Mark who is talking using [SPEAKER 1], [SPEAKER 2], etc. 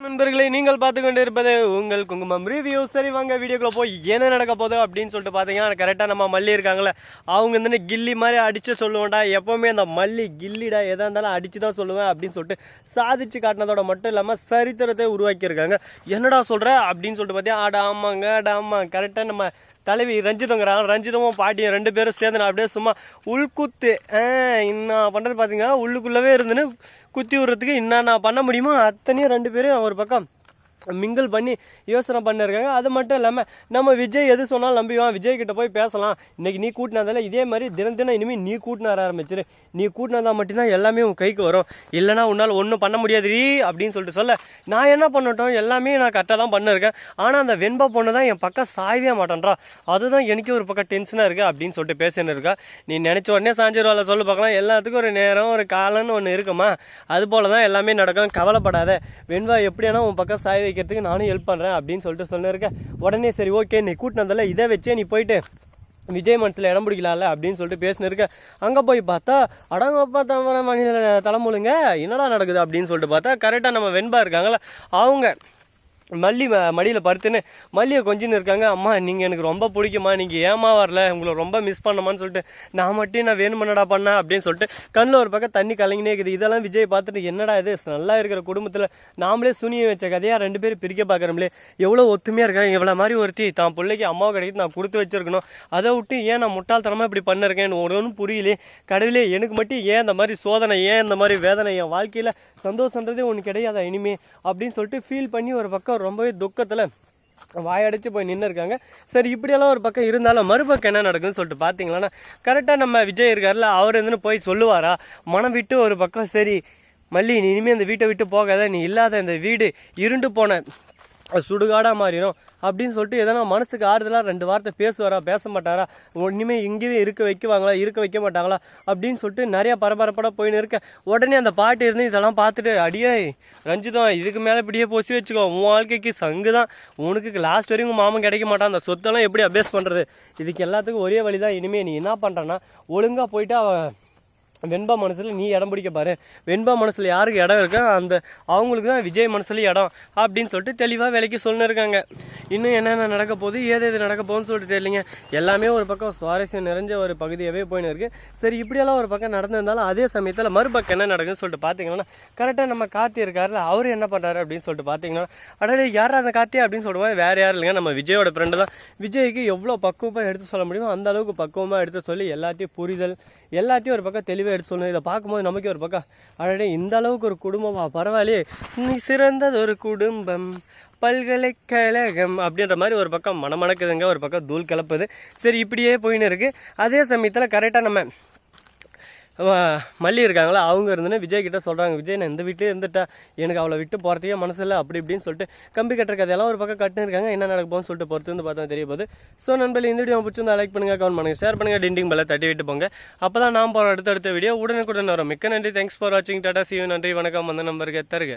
[SPEAKER 1] நண்பர்களை நீங்கள் பார்த்து கொண்டு இருப்பது உங்கள் குங்குமம் ரிவ்யூ சரி வாங்க வீடியோக்குள்ள போய் என்ன நடக்க போகுது அப்படின்னு சொல்லிட்டு பார்த்தீங்கன்னா கரெக்டாக நம்ம மல்லி இருக்காங்களே அவங்க வந்து கில்லி மாதிரி அடிச்சு சொல்லுவோம்டா. எப்பவுமே அந்த மல்லி கில்லிடா எதாக இருந்தாலும் அடிச்சு தான் சொல்லுவேன் அப்படின்னு சொல்லிட்டு சாதிச்சு காட்டினதோட மட்டும் இல்லாமல் சரித்திரத்தை உருவாக்கியிருக்காங்க. என்னடா சொல்கிற அப்படின்னு சொல்லிட்டு பார்த்தீங்கன்னா ஆடா ஆமாங்க ஆடா ஆமாம் கரெக்டாக நம்ம தலைவி ரஞ்சிதங்கிறாங்க. ரஞ்சிதமும் பாட்டியும் ரெண்டு பேரும் சேர்ந்து நான் அப்படியே சும்மா உள்குத்து ஆ, இன்னும் பண்ணுறது பார்த்தீங்கன்னா உள்ளுக்குள்ளவே இருந்துன்னு குத்தி விடுறதுக்கு என்ன நான் பண்ண முடியுமோ? அத்தனையும் ரெண்டு பேரும் ஒரு பக்கம் மிங்கிள் பண்ணி யோசனை பண்ணிருக்காங்க. அது மட்டும் இல்லாமல் நம்ம விஜய் எது சொன்னாலும் நம்பிவான் விஜய் கிட்ட போய் பேசலாம். இன்னைக்கு நீ கூட்டினதால இதே மாதிரி தினம் தினம் இனிமேல் நீ கூட்டின ஆரம்பிச்சிரு. நீ கூட்டினதா மட்டும்தான் எல்லாமே உன் கைக்கு வரும். இல்லைனா உன்னால் ஒன்றும் பண்ண முடியாதுடி அப்படின்னு சொல்லிட்டு சொல்ல நான் என்ன பண்ணட்டும்? எல்லாமே நான் கரெக்டாக தான் பண்ணிருக்கேன். ஆனால் அந்த வெண்பா பொண்ணு தான் என் பக்கம் சாயவே மாட்டேன்றா. அதுதான் எனக்கு ஒரு பக்கம் டென்ஷனாக இருக்குது அப்படின்னு சொல்லிட்டு பேசின்னு இருக்கா. நீ நினச்ச உடனே சாஞ்சிருவாள் சொல்ல பார்க்கலாம். எல்லாத்துக்கும் ஒரு நேரம் ஒரு காலம்னு ஒன்று இருக்குமா? அது போல தான் எல்லாமே நடக்கும். கவலைப்படாத. வெண்பா எப்படியானா உன் பக்கம் சாயவே வைக்கிறதுக்கு நானும் ஹெல்ப் பண்ணுறேன் அப்படின்னு சொல்லிட்டு சொன்னிருக்கேன் உடனே சரி ஓகே நீ கூட்டினதில்ல இதை வச்சே நீ போயிட்டு விஜய் மனசில் இடம் பிடிக்கலாம்ல? அப்படின்னு சொல்லிட்டு பேசினிருக்கேன் அங்கே போய் பார்த்தா அடங்கப்பா தவிர மனித தலைமுழுங்க என்னடா நடக்குது? அப்படின்னு சொல்லிட்டு பார்த்தா கரெக்டாக நம்ம வெண்பா இருக்காங்களா அவங்க மல்லி ம- மடியில் படுத்துன்னு மல்லியை கொஞ்சின்னு இருக்காங்க. அம்மா நீங்கள் எனக்கு ரொம்ப பிடிக்குமா நீங்கள் ஏமா வரல? உங்களை ரொம்ப மிஸ் பண்ணமான்னு சொல்லிட்டு நான் மட்டும் நான் வேணுமன்னடா பண்ணேன் அப்படின்னு சொல்லிட்டு கண்ணில் ஒரு பக்கம் தண்ணி கலங்கினே இருக்குது. இதெல்லாம் விஜய் பார்த்துட்டு என்னடா இது? நல்லா இருக்கிற குடும்பத்தில் நாமளே சுனியை வச்ச கதையாக ரெண்டு பேரும் பிரிக்க பார்க்குறோம்லே. எவ்வளோ ஒத்துமையாக இருக்காங்க. இவ்வளோ மாதிரி ஒருத்தி தான் பிள்ளைக்கு அம்மாவை கிடைக்கிது நான் கொடுத்து வச்சிருக்கணும். அதை விட்டு ஏன் நான் முட்டாள்தனமாக இப்படி பண்ணிருக்கேன் ஒன்றும் புரியலே. கடவுளே எனக்கு மட்டும் ஏன் இந்த மாதிரி சோதனை ஏன் இந்த மாதிரி வேதனை? என் வாழ்க்கையில் சந்தோஷன்றதே ஒன்று கிடையாதா இனிமே? அப்படின்னு சொல்லிட்டு ஃபீல் பண்ணி ஒரு பக்கம் ரொம்பவே துக்கத்தில் வாயடைச்சு போய் நின்று இருக்காங்க சரி இப்படியெல்லாம் ஒரு பக்கம் இருந்தாலும் மறுபக்கம் என்ன நடக்குதுன்னு சொல்லிட்டு பார்த்தீங்களன்னா கரெக்டாக நம்ம விஜய் இருக்கார்ல அவர் இருந்துன்னு போய் சொல்லுவாரா? மனம் விட்டு ஒரு பக்கம் சரி மல்லி நீ இனிமேல் இந்த வீட்டை விட்டு போகாத நீ இல்லாத இந்த வீடு இருண்டு போன சுடுகாடாக மாறிடும் அப்படின்னு சொல்லிட்டு எதனா மனசுக்கு ஆறுதலாக ரெண்டு வார்த்தை பேசுவாரா பேச மாட்டாரா ஒன்றுமே இங்கேயே இருக்க வைக்குவாங்களா இருக்க வைக்க மாட்டாங்களா அப்படின்னு சொல்லிட்டு நிறையா பரபரப்பட போயின்னு இருக்க. உடனே அந்த பாட்டு இருந்து இதெல்லாம் பார்த்துட்டு அடியே ரஞ்சிதம் இதுக்கு மேலே இப்படியே பொசி வச்சுக்கோ உன் வாழ்க்கைக்கு சங்கு தான். உனக்கு லாஸ்ட் வரைக்கும் மாமன் கிடைக்க மாட்டான். அந்த சொத்தெல்லாம் எப்படி அபேஸ் பண்ணுறது இதுக்கு எல்லாத்துக்கும் ஒரே வழி தான் இனிமேல் நீ என்ன பண்ணுறன்னா ஒழுங்காக போயிட்டு அவள் வெண்பா மனசில் நீ இடம் பிடிக்க பாரு. வெண்பா மனசில் யாருக்கு இடம் இருக்கோ அந்த அவங்களுக்கு தான் விஜய் மனசுல இடம் அப்படின்னு சொல்லிட்டு தெளிவாக விலைக்கு சொல்லிருக்காங்க. இன்னும் என்னென்ன நடக்க போகுது ஏது எது நடக்க போகுதுன்னு சொல்லிட்டு தெரியலிங்க. எல்லாமே ஒரு பக்கம் சுவாரஸ்யம் நிறைஞ்ச ஒரு பகுதியாகவே போயின்னு இருக்குது சரி இப்படியெல்லாம் ஒரு பக்கம் நடந்திருந்தாலும் அதே சமயத்தில் மறுபக்கம் என்ன நடக்குதுன்னு சொல்லிட்டு பார்த்தீங்கன்னா கரெக்டாக நம்ம காத்தி இருக்காருல அவர் என்ன பண்ணுறாரு அப்படின்னு சொல்லிட்டு பார்த்தீங்கன்னா அடடே யார் அந்த கார்த்தி அப்படின்னு சொல்லுவாங்க வேறு யாரும் இல்லைங்க. நம்ம விஜயோட ஃப்ரெண்டு தான். விஜய்க்கு எவ்வளோ பக்குவமாக எடுத்து சொல்ல முடியுமோ அந்த அளவுக்கு பக்குவமாக எடுத்து சொல்லி எல்லாத்தையும் புரிதல் எல்லாத்தையும் ஒரு பக்கம் தெளிவாக எடுத்து சொல்லணும் இதை பார்க்கும்போது நமக்கே ஒரு பக்கம் அடடே இந்த அளவுக்கு ஒரு குடும்பமா? பரவாயில்லையே. நீ சிறந்தது ஒரு குடும்பம் பல்கலைக்கழகம் அப்படின்ற மாதிரி ஒரு பக்கம் மனமணக்குதுங்க ஒரு பக்கம் தூள் கிளப்புது. சரி இப்படியே போயின்னு இருக்கு. அதே சமயத்தில் கரெக்டாக நம்ம மல்லி இருக்காங்களா? அவங்க இருந்துன்னு விஜய் கிட்ட சொல்கிறாங்க விஜய் நான் இந்த வீட்லேயே இருந்துட்டா. எனக்கு அவளை விட்டு போகிறதையே மனசு இல்லை. அப்படி இப்படின்னு சொல்லிட்டு கம்பி கட்டுற கதையெல்லாம் ஒரு பக்கம் கட்டுன்னு இருக்காங்க. என்ன நடக்கும்னு சொல்லிட்டு பொறுத்து வந்து பார்த்தா தெரிய போகுது. ஸோ நண்பர்கள் இந்த வீடியோ பிடிச்சிருந்தா லைக் பண்ணுங்க கமெண்ட் பண்ணுங்க ஷேர் பண்ணுங்கள் டிண்டிங் பெல்ல தட்டி விட்டு போங்க. அப்போ தான் நான் போகிற அடுத்தடுத்த வீடியோ உடனுக்குடன் வரும். மிக்க நன்றி. தேங்க்ஸ் ஃபார் வாட்சிங் டாடா சிவ நன்றி. வணக்கம். அந்த நம்பருக்கு தருக.